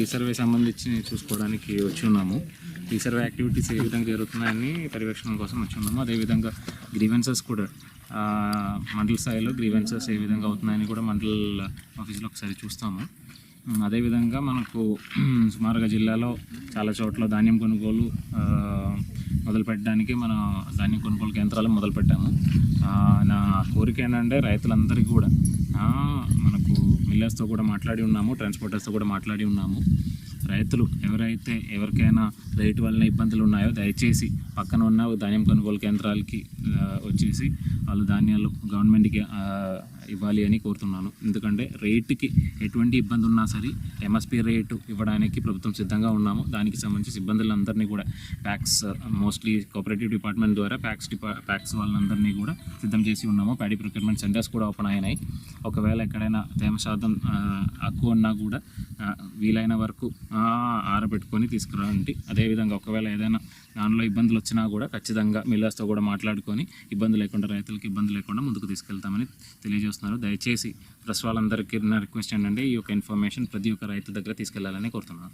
ఈ సర్వే సంబంధించి చూసుకోవడానికి వచ్చి ఉన్నాము. ఈ సర్వే యాక్టివిటీస్ ఏ విధంగా జరుగుతున్నాయని పర్యవేక్షణ కోసం వచ్చి ఉన్నాము. అదేవిధంగా గ్రీవెన్సెస్ కూడా మండల స్థాయిలో గ్రీవెన్సెస్ ఏ విధంగా అవుతున్నాయని కూడా మండల ఆఫీస్లో ఒకసారి చూస్తాము. అదేవిధంగా మనకు సుమారుగా జిల్లాలో చాలా చోట్ల ధాన్యం కొనుగోలు మొదలు పెట్టడానికి మన ధాన్యం కొనుగోలు కేంద్రాలు మొదలు పెట్టాము నా కోరిక ఏంటంటే రైతులందరికీ కూడా డీలర్స్తో కూడా మాట్లాడి ఉన్నాము ట్రాన్స్పోర్టర్స్తో కూడా మాట్లాడి ఉన్నాము. రైతులు ఎవరైతే ఎవరికైనా రేటు వలన ఇబ్బందులు ఉన్నాయో దయచేసి పక్కన ఉన్న ధాన్యం కొనుగోలు కేంద్రాలకి వచ్చేసి వాళ్ళు ధాన్యాలు గవర్నమెంట్కి ఇవ్వాలి అని కోరుతున్నాను. ఎందుకంటే రేటుకి ఎటువంటి ఇబ్బంది ఉన్నా సరే ఎంఎస్పి రేటు ఇవ్వడానికి ప్రభుత్వం సిద్ధంగా ఉన్నాము. దానికి సంబంధించి సిబ్బందులందరినీ కూడా ప్యాక్స్ మోస్ట్లీ కోఆపరేటివ్ డిపార్ట్మెంట్ ద్వారా ప్యాక్స్ డిపా ప్యాక్స్ వాళ్ళందరినీ కూడా సిద్ధం చేసి ఉన్నాము. ప్యాడీ ప్రొక్యూర్మెంట్ సెంటర్స్ కూడా ఓపెన్ అయినాయి. ఒకవేళ ఎక్కడైనా తేమ శాతం ఆ, ఎక్కువ ఉన్నా కూడా వీలైన వరకు ఆరబెట్టుకొని తీసుకురండి అదేవిధంగా ఒకవేళ ఏదైనా దానిలో ఇబ్బందులు వచ్చినా కూడా ఖచ్చితంగా మిల్లర్స్తో కూడా మాట్లాడుకొని ఇబ్బంది లేకుండా రైతులకు ఇబ్బంది లేకుండా ముందుకు తీసుకెళ్తామని తెలియజేస్తున్నారు. దయచేసి ప్రెస్ వాళ్ళందరికీ నా రిక్వెస్ట్ ఏంటంటే ఈ యొక్క ఇన్ఫర్మేషన్ ప్రతి ఒక్క రైతు దగ్గర తీసుకెళ్ళాలని కోరుతున్నాను.